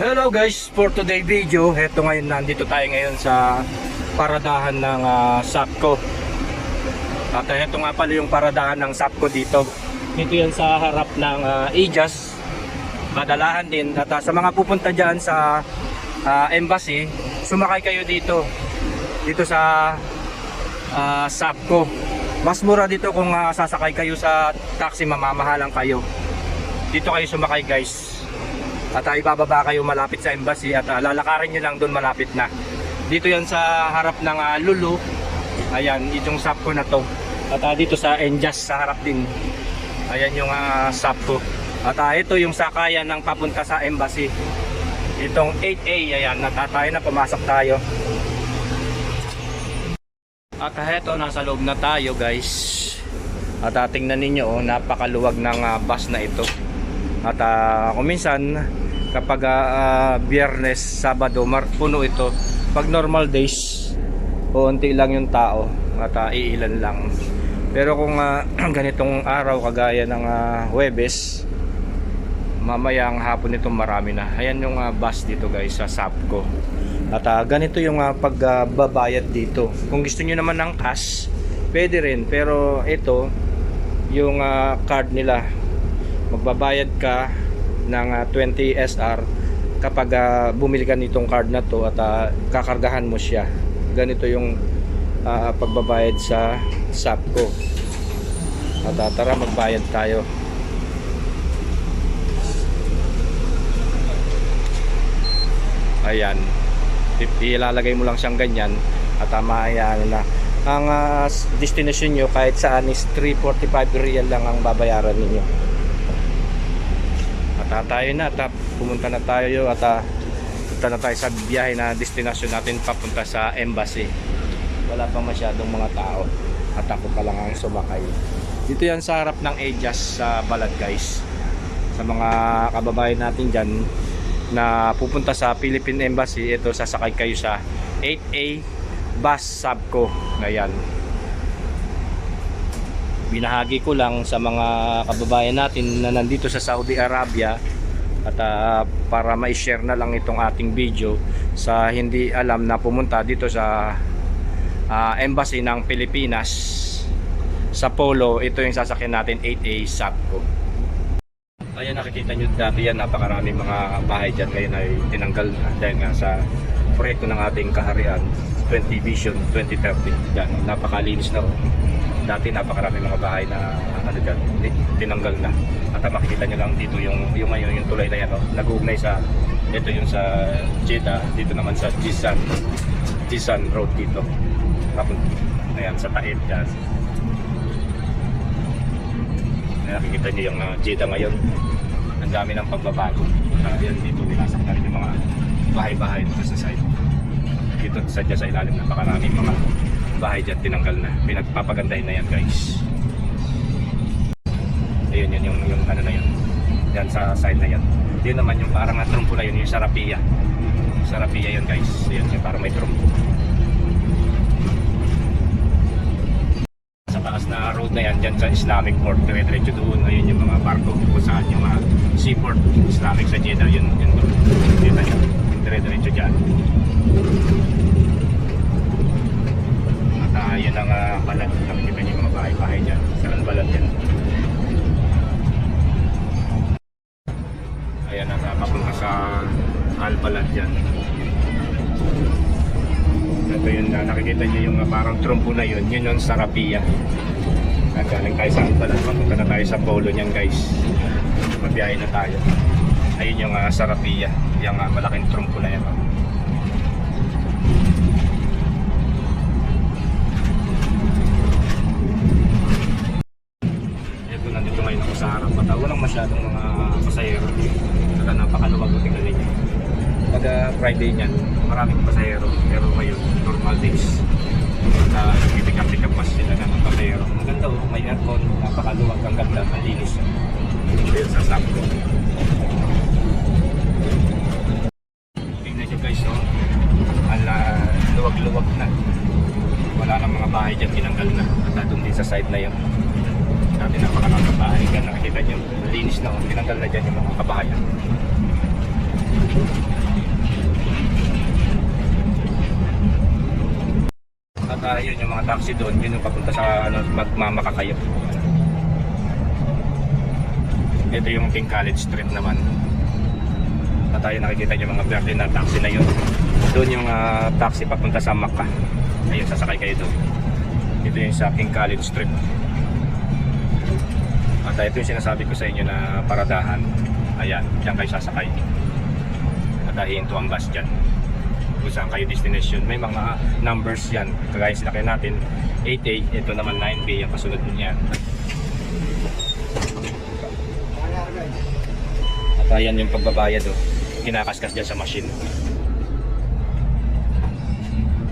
Hello guys, for today video, heto ngayon nandito tayo ngayon sa paradahan ng ah, Sapco. At uh, heto nga pala yung paradahan ng Sapco dito. Dito yan sa harap ng uh, Ajas. Madalahan din. At ah, sa mga pupunta dyan sa ah, embassy, sumakay kayo dito. Dito sa ah, Sapco. Mas mura dito kung ah, sasakay kayo sa taxi, mamamahalan kayo. Dito kayo sumakay guys. At uh, ibababa kayo malapit sa embassy at uh, lalakarin nyo lang doon malapit na. Dito yan sa harap ng uh, Lulu. Ayan, itong Sapco na to. At uh, dito sa Enjas sa harap din. Ayan yung uh, Sapco. At uh, ito yung sakayan ng papunta sa embassy. Itong 8A, ayan, natatay na, pumasok tayo. At uh, eto, nasa loob na tayo guys. At uh, tingnan ninyo, oh, napakaluwag ng uh, bus na ito. At uh, kung minsan, kapag uh, biyernes, sabado, mar- puno ito. Pag normal days, unti lang yung tao at uh, iilan lang. Pero kung uh, ganitong araw kagaya ng uh, Webes, mamayang hapon nito marami na. Ayan yung uh, bus dito guys sa Sapco. At uh, ganito yung uh, pagbabayad dito. Kung gusto niyo naman ng cash, pwede rin. Pero ito, yung uh, card nila, magbabayad ka ng ah, 20 SR kapag ah, bumili ka nitong card na to at ah, kakargahan mo siya. Ganito yung ah, pagbabayad sa Sapco. At ah, tara magbayad tayo. Ayan. Ilalagay mo lang siyang ganyan at tama ayan na. Ang ah, destination nyo kahit saan is 345 real lang ang babayaran ninyo at ah, tayo na at pumunta na tayo at ah, punta na tayo sa biyahe na destination natin papunta sa embassy. Wala pa masyadong mga tao at ako pa lang ang sumakay. Dito yan sa harap ng Ajas sa Balad guys. Sa mga kababayan natin dyan na pupunta sa Philippine Embassy ito sasakay kayo sa 8A bus Sabco. Ngayon binahagi ko lang sa mga kababayan natin na nandito sa Saudi Arabia at ah, para ma-share na lang itong ating video sa hindi alam na pumunta dito sa ah, embassy ng Pilipinas. Sa Polo ito yung sasakyan natin 8A Sapco Ayan nakikita nyo dati yan. Napakarami mga bahay dyan ngayon ay tinanggal na dahil nga sa proyekto ng ating kaharian 20 Vision 2030 yan napakalinis na oh dati napakarami mga bahay na ano dyan, ti- tinanggal na. At makikita nyo lang dito yung yung ngayon yung tulay na yan, oh, nag-uugnay sa ito yung sa Jeddah, dito naman sa Jisan Jisan Road dito. Ayan sa Taib dyan. Ayan, nakikita nyo yung uh, Jeddah ngayon. Ang dami ng pagbabago. Uh, yan dito, binasak na rin yung mga bahay-bahay dito sa side. Dito sa dyan sa ilalim napakaraming mga bahay dyan tinanggal na. Pinagpapagandahin na yan guys. Ayun yun yung, yung ano na yun. Yan sa side na yan. Yun naman yung parang na trumpo na yun, yung Sarapia. Sarapia yun guys. Yun yung parang may trumpo. Sa taas na road na yan, dyan sa Islamic port, dire-diretso doon. Ayun yung mga barko kung saan yung mga seaport Islamic sa Jeddah. Yun, yun doon. Yun na yun. Dire-diretso dyan. Parang trumpo na yun. Yun yung Sarapia. At galing tayo sa Albalat. Papunta na tayo sa Polo niyan guys. Mabiyahe na tayo. Ayun yung uh, Sarapia. Yung uh, malaking trumpo na yan. oh. Sa harap at walang masyadong mga pasahero. Saka napakaluwag ko tingnan ninyo. Pag uh, Friday niyan, maraming pasahero. Pero ngayon, normal days. Uh, pipick up pa sila ng pasahero. Ang ganda oh, may aircon, napakaluwag, ang ganda, malinis. Ayun sa sakto. Tingnan nyo guys, oh. Ala, luwag-luwag na. Wala nang mga bahay dyan, tinanggal na. At doon din sa side na yun. Dati napakarami ng bahay. Kaya nakikita nyo, malinis na. oh. Tinanggal na dyan yung mga kabahayan. Ah, yun yung mga taxi doon, yun yung papunta sa ano, magmamaka kayo. Ito yung King College Street naman. At tayo nakikita yung mga verde na taxi na yun. Doon yung ah, taxi papunta sa Maka. Ayun, sasakay kayo doon. Ito yung sa King College Street. At ito yung sinasabi ko sa inyo na paradahan. Ayan, diyan kayo sasakay. At hihinto ang bus dyan kung saan kayo destination. May mga numbers yan. Kagaya sinakay natin, 8A, ito naman 9B, ang kasunod niyan. At ayan yung pagbabayad oh. Kinakaskas dyan sa machine.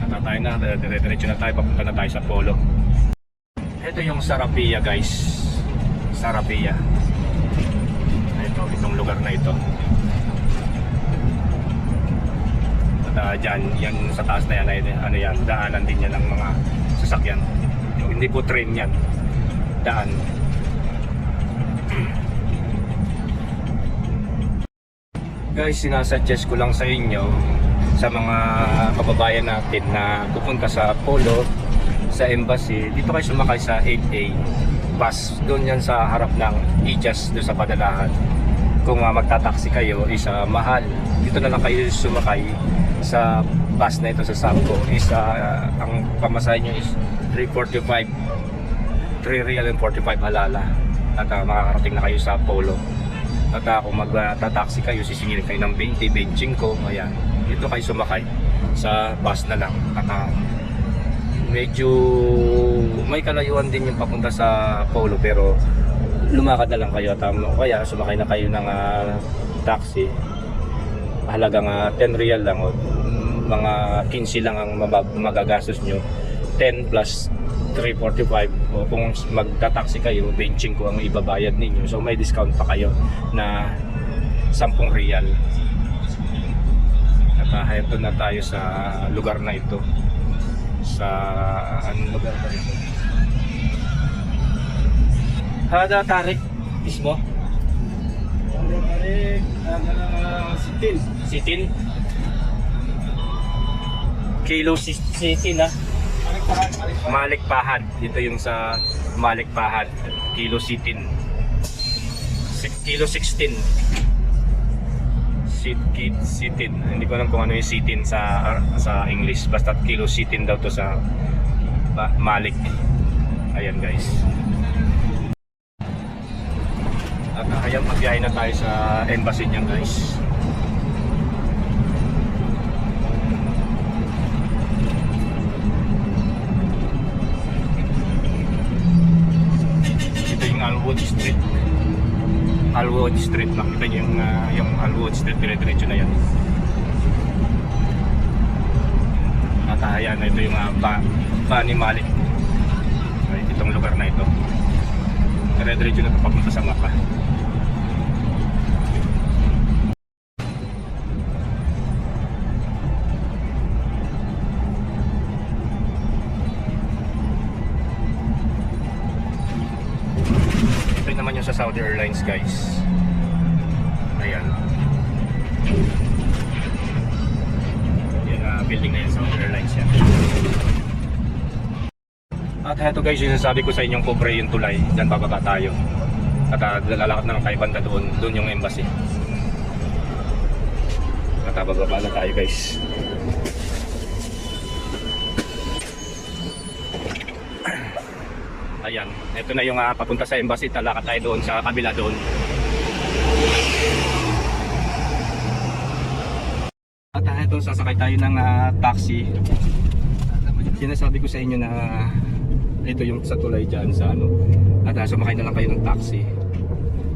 At tayo na, dire-diretso na tayo, papunta na tayo sa Polo. Ito yung Sarapia guys. Sarapia. Ito, itong lugar na ito. At uh, dyan, yan sa taas na yan, ay, ano yan, daanan din yan ng mga sasakyan. Hindi po train yan. Daan. Guys, sinasuggest ko lang sa inyo sa mga kababayan natin na pupunta sa Polo, sa embassy, dito kayo sumakay sa 8A bus. Doon yan sa harap ng Ijas, doon sa Padalahan. Kung uh, magtataksi kayo, is ah, mahal. Dito na lang kayo sumakay sa bus na ito sa Samco. Is, ah, ang pamasahe nyo is 345 3 real and 45 halala. At ah, makakarating na kayo sa Polo. At uh, kung magtataksi kayo, sisingilin kayo ng 20, 25, ayan. Dito kayo sumakay sa bus na lang. At ah, medyo may kalayuan din yung papunta sa Polo pero lumakad na lang kayo at um, kaya sumakay na kayo ng ah, taxi halagang ah, 10 real lang o mga 15 lang ang magagastos nyo. 10 plus 345 o kung magta-taxi kayo 25 ang ibabayad ninyo. So may discount pa kayo na 10 real. At uh, ito na tayo sa lugar na ito. Sa anong lugar ba ito Hada Tarik mismo Sitin. Sitin Kilo Sitin ha Malikpahan dito yung sa Malikpahan Kilo Si- Kilo 16 Sit, kit, sitin. Hindi ko alam kung ano yung sitin sa sa English. Basta kilo sitin daw to sa ba, Malik. Ayan guys. At ayan, magbiyahe na tayo sa embassy niyan guys. Street. Alwood Street. Makita niyo yung, ah, yung Alwood Street. Dire-diretso na yan. At ayan, ito yung uh, ba, ba ni Malik. Right, itong lugar na ito. Dire-diretso na papunta sa Maka. Yung sa Saudi Airlines guys. Ayan. Yung ah, building na yan Saudi Airlines yan. At eto guys, yung sasabi ko sa inyong pobre yung tulay. Diyan bababa tayo. At uh, lalakad na lang kay banda doon. Doon yung embassy. At ah, bababa na tayo guys. Ayan, ito na yung ah, papunta sa embassy. Talakad tayo doon sa kabila doon. At ah, ito, sasakay tayo ng ah, taxi. Sinasabi ko sa inyo na ito yung sa tulay dyan sa ano. At ah, sumakay na lang kayo ng taxi.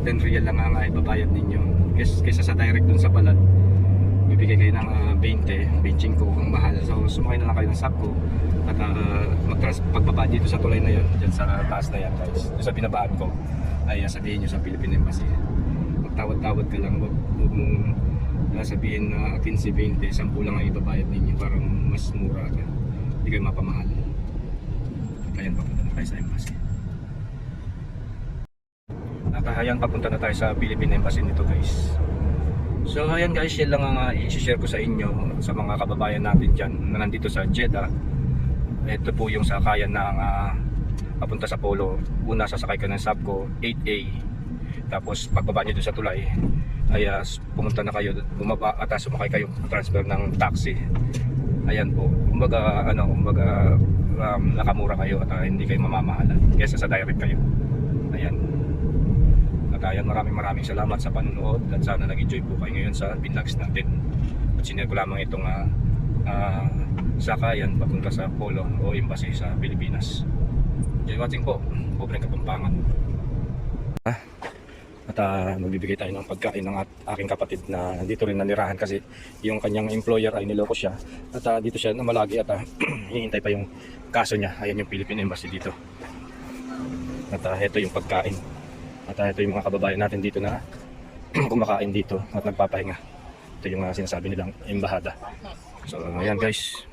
10 real lang ang ah, ibabayad ninyo. Kes, kesa sa direct dun sa balad, bibigay kayo ng ah, 20, 25 ang mahal. So sumakay na lang kayo ng sakko. At uh, magtrans pagbaba dito sa tulay na yan, dyan sa taas na yan guys. Doon sa binabaan ko, ay ah, sabihin nyo sa Philippine Embassy. Magtawad-tawad ka lang, wag, mong ah, sabihin na 15, 20, 10 lang ang ibabayad ninyo para mas mura ka. Hindi kayo mapamahal. At ayan, papunta na tayo sa embassy. At ah, ayan, papunta na tayo sa Philippine Embassy nito guys. So ayan guys, yan lang ang uh, i-share ko sa inyo sa mga kababayan natin dyan na nandito sa Jeddah. ito po yung sakayan ng ah, papunta sa Polo. Una sasakay ka ng Subco 8A. Tapos pagbaba nyo doon sa tulay, ay ah, pumunta na kayo, bumaba at sumakay kayo transfer ng taxi. Ayan po. Kumbaga ano, kumbaga um, nakamura kayo at ah, hindi kayo mamamahalan kaysa sa direct kayo. Ayan. At ayan, maraming maraming salamat sa panonood at sana nag-enjoy po kayo ngayon sa vlogs natin. At sinare ko lamang itong ah, ah, sakayan papunta sa Polo o Embassy sa Pilipinas. Enjoy watching po. Pobreng Kapampangan. At ah, magbibigay tayo ng pagkain ng at aking kapatid na nandito rin nanirahan kasi yung kanyang employer ay niloko siya. At ah, dito siya namalagi at ah, hinihintay pa yung kaso niya. Ayan yung Philippine Embassy dito. At uh, ito yung pagkain. At uh, ito yung mga kababayan natin dito na kumakain dito at nagpapahinga. Ito yung uh, sinasabi nilang embahada. So ayan guys,